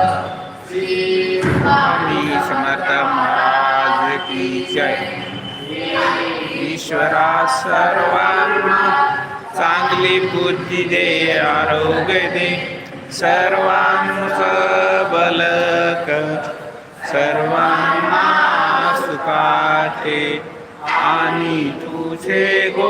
श्री महाराज की जय ईश्वरा सर्वांना चांगली बुद्धी दे आरोग्य दे सर्वांचं बलक सर्वांना सुखाते आणि तुझे गो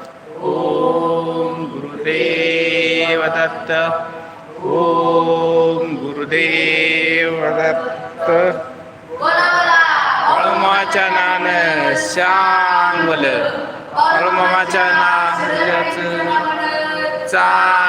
गुरुदेवदत्त ओम गुरुदेवदत्त हळमाच्या नान श्यामल हळमाच्या नान चा